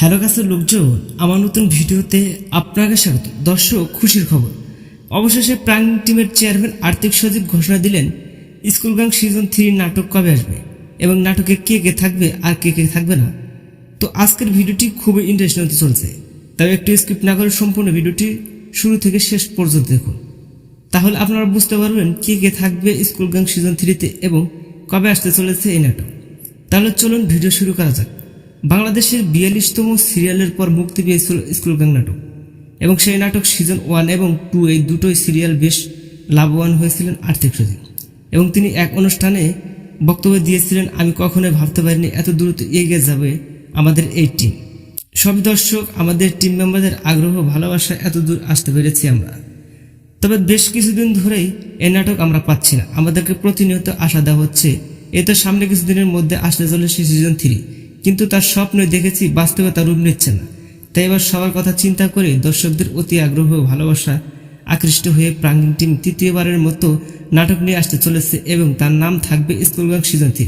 Hello গাছের লোকজন, আমার নতুন ভিডিওতে আপনাকে স্বাগত। দর্শক, খুশির খবর। অবশেষে প্রাণ টিমের চেয়ারম্যান আর্থিক সজীব ঘোষণা দিলেন, স্কুল গ্যাং সিজন থ্রি নাটক কবে আসবে এবং নাটকে কে কে থাকবে আর কে কে থাকবে না? তো আজকের ভিডিওটি খুবই ইন্টারেস্টিং হতে চলছে। তবে একটু স্কিপ না করে সম্পূর্ণ ভিডিওটি শুরু থেকে শেষ পর্যন্ত দেখুন। তাহলে আপনারা বুঝতে পারবেন কে কে থাকবে স্কুল গ্যাং সিজন থ্রিতে এবং কবে আসতে চলেছে এই নাটক। তাহলে চলুন ভিডিও শুরু করা যাক। বাংলাদেশের বিয়াল্লিশতম সিরিয়ালের পর মুক্তি পেয়েছিল স্কুল গ্যাং নাটক। এবং সেই নাটক সিজন ওয়ান এবং টু এই দুটোই সিরিয়াল বেশ লাভবান হয়েছিলেন আর্থিক সচিব এবং তিনি এক অনুষ্ঠানে বক্তব্য দিয়েছিলেন, আমি কখনোই ভাবতে পারিনি এত দ্রুত এগিয়ে যাবে আমাদের এই টিম সব দর্শক, আমাদের টিম মেম্বারদের আগ্রহ, ভালোবাসা এত দূর আসতে পেরেছি আমরা। তবে বেশ কিছুদিন ধরেই এই নাটক আমরা পাচ্ছি না। আমাদেরকে প্রতিনিয়ত আশা দেওয়া হচ্ছে। এতে সামনে কিছুদিনের মধ্যে আসতে চলেছে সিজন থ্রি কিন্তু তার স্বপ্নই দেখেছি বাস্তবে তার রূপ নিচ্ছে না। তাই এবার সবার কথা চিন্তা করে দর্শকদের অতি আগ্রহ ভালোবাসা আকৃষ্ট হয়ে প্রাঙ্গিন টিম তৃতীয়বারের মতো নাটক নিয়ে আসতে চলেছে এবং তার নাম থাকবে স্কুল গ্যাং সিজন থ্রি।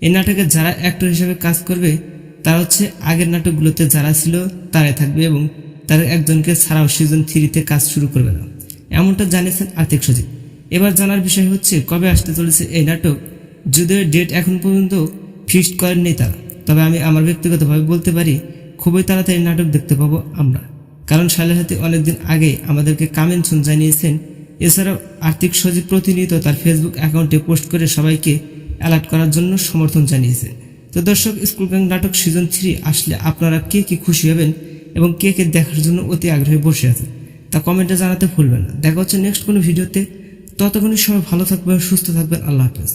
এই নাটকে যারা অ্যাক্টর হিসেবে কাজ করবে, তারা হচ্ছে আগের নাটকগুলোতে যারা ছিল, তারাই থাকবে এবং তাদের একজনকে ছাড়াও সিজন থ্রিতে কাজ শুরু করবে না। এমনটা জানিয়েছেন আর্থিক সচিব এবার জানার বিষয় হচ্ছে, কবে আসতে চলেছে এই নাটক? যদিও ডেট এখন পর্যন্ত ফিক্সড করেননি তারা। তবে আমি আমার ব্যক্তিগতভাবে বলতে পারি, খুবই তাড়াতাড়ি নাটক দেখতে পাবো আমরা। কারণ শালের হাতে অনেকদিন আগে আমাদেরকে কামেনশন জানিয়েছেন, এছাড়াও আর্থিক সচিব প্রতিনিয়ত তার ফেসবুক অ্যাকাউন্টে পোস্ট করে সবাইকে অ্যালার্ট করার জন্য সমর্থন জানিয়েছে। তো দর্শক, স্কুল গ্যাং নাটক সিজন থ্রি আসলে আপনারা কে কে খুশি হবেন এবং কে কে দেখার জন্য অতি আগ্রহে বসে আছেন, তা কমেন্টে জানাতে ভুলবেন না। দেখা হচ্ছে নেক্সট কোনো ভিডিওতে। ততক্ষণই সবাই ভালো থাকবেন, সুস্থ থাকবেন। আল্লাহ হাফেজ।